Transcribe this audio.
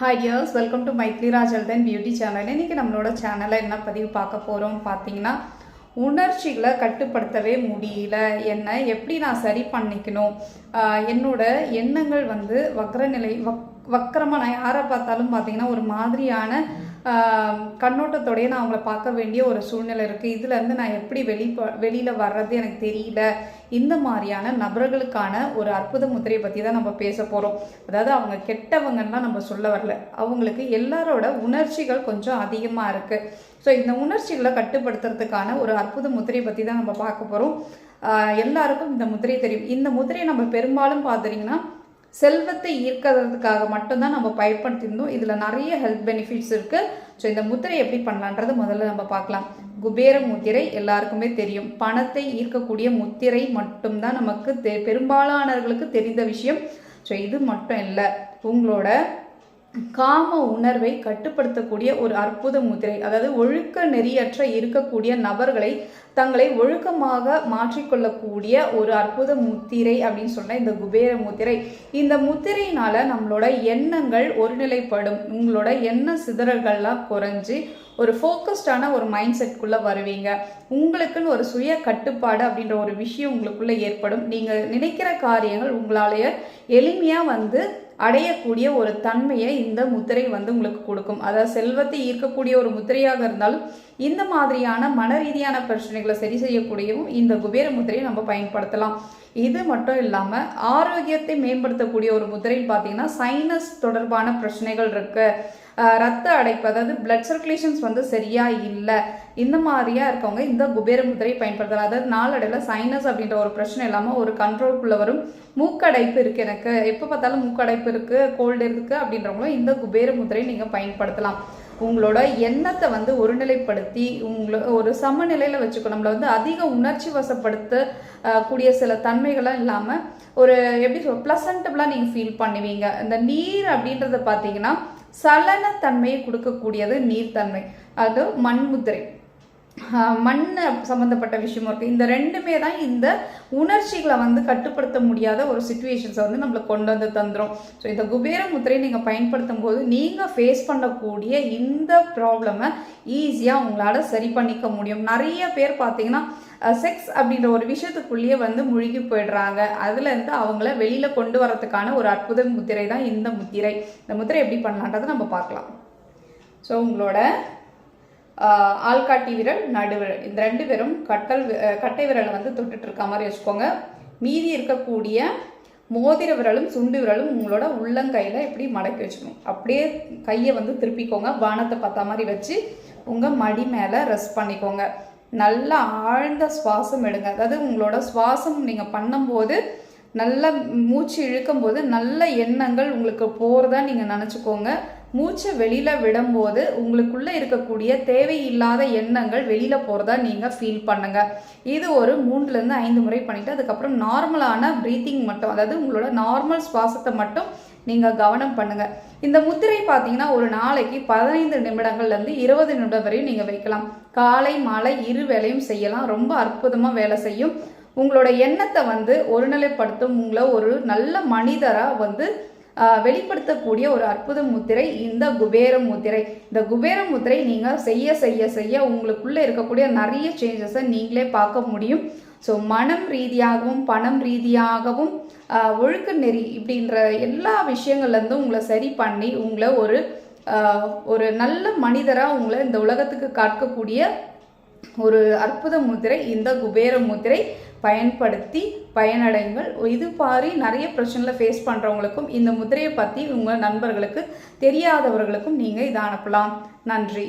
Hi dears welcome to Maithili ராஜல்தன் beauty channel இன்னைக்கு நம்மளோட சேனலில் என்ன பதிவு பார்க்க போகிறோம் பார்த்தீங்கன்னா உணர்ச்சிகளை கட்டுப்படுத்தவே முடியல. என்னை எப்படி நான் சரி பண்ணிக்கணும்? என்னோடய என்னோட எண்ணங்கள் வந்து வக்ரநிலை வக் வக்கரமாக நான் யாரை பார்த்தாலும் பார்த்தீங்கன்னா ஒரு மாதிரியான கண்ணோட்டத்தோடையே நான் அவங்கள பார்க்க வேண்டிய ஒரு சூழ்நிலை இருக்குது இதுலேருந்து நான் எப்படி வெளி வெளியில் வர்றது எனக்கு தெரியல. இந்த மாதிரியான நபர்களுக்கான ஒரு அற்புத முத்திரையை பற்றி தான் நம்ம பேச போகிறோம் அதாவது அவங்க கெட்டவங்கன்னா நம்ம சொல்ல வரல. அவங்களுக்கு எல்லாரோட உணர்ச்சிகள் கொஞ்சம் அதிகமாக இருக்குது ஸோ இந்த உணர்ச்சிகளை கட்டுப்படுத்துறதுக்கான ஒரு அற்புத முத்திரையை பற்றி தான் நம்ம பார்க்க போகிறோம் எல்லாருக்கும் இந்த முத்திரை தெரியும். இந்த முத்திரையை நம்ம பெரும்பாலும் பார்த்துட்டிங்கன்னா செல்வத்தை ஈர்க்கிறதுக்காக மட்டும்தான் நம்ம பயன்படுத்தியிருந்தோம். இதில் நிறைய ஹெல்த் பெனிஃபிட்ஸ் இருக்குது ஸோ இந்த முத்திரை எப்படி பண்ணலான்றது முதல்ல நம்ம பார்க்கலாம். குபேர முத்திரை எல்லாருக்குமே தெரியும். பணத்தை ஈர்க்கக்கூடிய முத்திரை மட்டும்தான் நமக்கு தெ பெரும்பாலானவர்களுக்கு தெரிந்த விஷயம். ஸோ இது மட்டும் இல்லை. உங்களோட காம உணர்வை கட்டுப்படுத்தக்கூடிய ஒரு அற்புத முத்திரை அதாவது ஒழுக்க நெறியற்ற இருக்கக்கூடிய நபர்களை தங்களை ஒழுக்கமாக மாற்றிக்கொள்ளக்கூடிய ஒரு அற்புத முத்திரை அப்படின்னு சொன்ன இந்த குபேர முத்திரை. இந்த முத்திரையினால நம்மளோட எண்ணங்கள் ஒருநிலைப்படும். உங்களோட எண்ண சிதறல்கள்லாம் குறைஞ்சி ஒரு ஃபோக்கஸ்டான ஒரு மைண்ட் செட்குள்ளே வருவீங்க. உங்களுக்குன்னு ஒரு சுய கட்டுப்பாடு அப்படின்ற ஒரு விஷயம் உங்களுக்குள்ளே ஏற்படும். நீங்கள் நினைக்கிற காரியங்கள் உங்களாலேயே எளிமையாக வந்து அடையக்கூடிய ஒரு தன்மையை இந்த முத்திரை வந்து உங்களுக்கு கொடுக்கும். அதாவது செல்வத்தை ஈர்க்கக்கூடிய ஒரு முத்திரையாக இருந்தாலும் இந்த மாதிரியான மன ரீதியான பிரச்சனைகளை சரி செய்யக்கூடியவும் இந்த குபேர முத்திரையை நம்ம பயன்படுத்தலாம். இது மட்டும் இல்லாமல் ஆரோக்கியத்தை மேம்படுத்தக்கூடிய ஒரு முத்திரைன்னு பார்த்தீங்கன்னா சைனஸ் தொடர்பான பிரச்சனைகள் இருக்கு. ரத்த அடைப்பு அதாவது பிளட் சர்க்குலேஷன்ஸ் வந்து சரியா இல்லை. இந்த மாதிரியா இருக்கவங்க இந்த குபேர முதிரை பயன்படுத்தலாம். அதாவது நாளடைவில் சைனஸ் அப்படின்ற ஒரு பிரச்சனை இல்லாமல் ஒரு கண்ட்ரோல்குள்ளே வரும். மூக்கடைப்பு இருக்குது எனக்கு. எப்போ பார்த்தாலும் மூக்கடைப்பு இருக்குது கோல்டு இருக்குது அப்படின்றவங்களும் இந்த குபேர முதிரை நீங்கள் பயன்படுத்தலாம். உங்களோட எண்ணத்தை வந்து ஒருநிலைப்படுத்தி உங்களை ஒரு சமநிலையில் வச்சுக்கணும். நம்மளை வந்து அதிக உணர்ச்சி வசப்படுத்த கூடிய சில தன்மைகள்லாம் இல்லாமல் ஒரு எப்படி சொல் ப்ளசன்டபுளாக நீங்கள் ஃபீல் பண்ணுவீங்க. இந்த நீர் அப்படின்றத பார்த்தீங்கன்னா சலனத்தன்மையை கொடுக்கக்கூடியது நீர்த்தன்மை. அது மண்முத்திரை. மண் சம்மந்தப்பட்ட விஷயமும் இருக்குது இந்த ரெண்டுமே தான் இந்த உணர்ச்சிகளை வந்து கட்டுப்படுத்த முடியாத ஒரு சுச்சுவேஷன்ஸை வந்து நம்மளுக்கு கொண்டு வந்து தந்துடும் ஸோ இந்த குபேர முத்திரையை நீங்கள் பயன்படுத்தும் போது நீங்கள் ஃபேஸ் பண்ணக்கூடிய இந்த ப்ராப்ளமை ஈஸியாக உங்களால் சரி பண்ணிக்க முடியும். நிறைய பேர் பார்த்தீங்கன்னா செக்ஸ் அப்படின்ற ஒரு விஷயத்துக்குள்ளேயே வந்து முழுகி போயிடுறாங்க. அதுலேருந்து அவங்கள வெளியில் கொண்டு வரதுக்கான ஒரு அற்புத முத்திரை தான் இந்த முத்திரை. இந்த முத்திரை எப்படி பண்ணலான்றதை நம்ம பார்க்கலாம். ஸோ உங்களோட ஆள்காட்டி விரல் நடுவிரல் இந்த ரெண்டு பேரும் கட்டல் கட்டை விரலை வந்து தொட்டுட்டு இருக்க மாதிரி வச்சுக்கோங்க. மீதி இருக்கக்கூடிய மோதிர விரலும் சுண்டு விரலும் உங்களோட உள்ளங்கையில் இப்படி மடக்கி வச்சுக்கணும். அப்படியே கையை வந்து திருப்பிக்கோங்க. வானத்தை பார்த்த மாதிரி வச்சு உங்கள் மடி மேலே ரெஸ்ட் பண்ணிக்கோங்க. நல்லா ஆழ்ந்த சுவாசம் எடுங்க. அதாவது உங்களோட சுவாசம் நீங்கள் பண்ணும்போது நல்லா மூச்சு இழுக்கும் போது நல்ல எண்ணங்கள் உங்களுக்கு போகிறதா நீங்கள் நினச்சிக்கோங்க. மூச்சை வெளியில் விடும்போது உங்களுக்குள்ளே இருக்கக்கூடிய தேவையில்லாத எண்ணங்கள் வெளியில் போகிறதா நீங்கள் ஃபீல் பண்ணுங்கள் இது ஒரு மூணுலேருந்து ஐந்து முறை பண்ணிவிட்டு அதுக்கப்புறம் நார்மலான ப்ரீத்திங் மட்டும் அதாவது உங்களோட நார்மல் சுவாசத்தை மட்டும் நீங்கள் கவனம் பண்ணுங்கள் இந்த முத்திரை பார்த்தீங்கன்னா ஒரு நாளைக்கு பதினைந்து நிமிடங்கள்லேருந்து இருபது நிமிடம் வரையும் நீங்கள் வைக்கலாம். காலை மாலை இரு வேலையும் செய்யலாம். ரொம்ப அற்புதமாக வேலை செய்யும். உங்களோட எண்ணத்தை வந்து ஒருநிலைப்படுத்தும். உங்களை ஒரு நல்ல மனிதராக வந்து வெளிப்படுத்தக்கூடிய ஒரு அற்புத முத்திரை இந்த குபேர முத்திரை. இந்த குபேர முத்திரை நீங்கள் செய்ய செய்ய செய்ய உங்களுக்குள்ளே இருக்கக்கூடிய நிறைய சேஞ்சஸை நீங்களே பார்க்க முடியும். ஸோ மனம் ரீதியாகவும் பணம் ரீதியாகவும் ஒழுக்க நெறி இப்படின்ற எல்லா விஷயங்கள்லேருந்தும் உங்களை சரி பண்ணி உங்களை ஒரு ஒரு நல்ல மனிதராக உங்களை இந்த உலகத்துக்கு காட்டக்கூடிய ஒரு அற்புத முத்திரை இந்த குபேர முத்திரை பயன்படுத்தி பயனடைங்கள். இது மாதிரி நிறைய பிரச்சனையில் ஃபேஸ் பண்ணுறவங்களுக்கும் இந்த முதிரையை பற்றி உங்கள் நண்பர்களுக்கு தெரியாதவர்களுக்கும் நீங்கள் இதை அனுப்பலாம். நன்றி.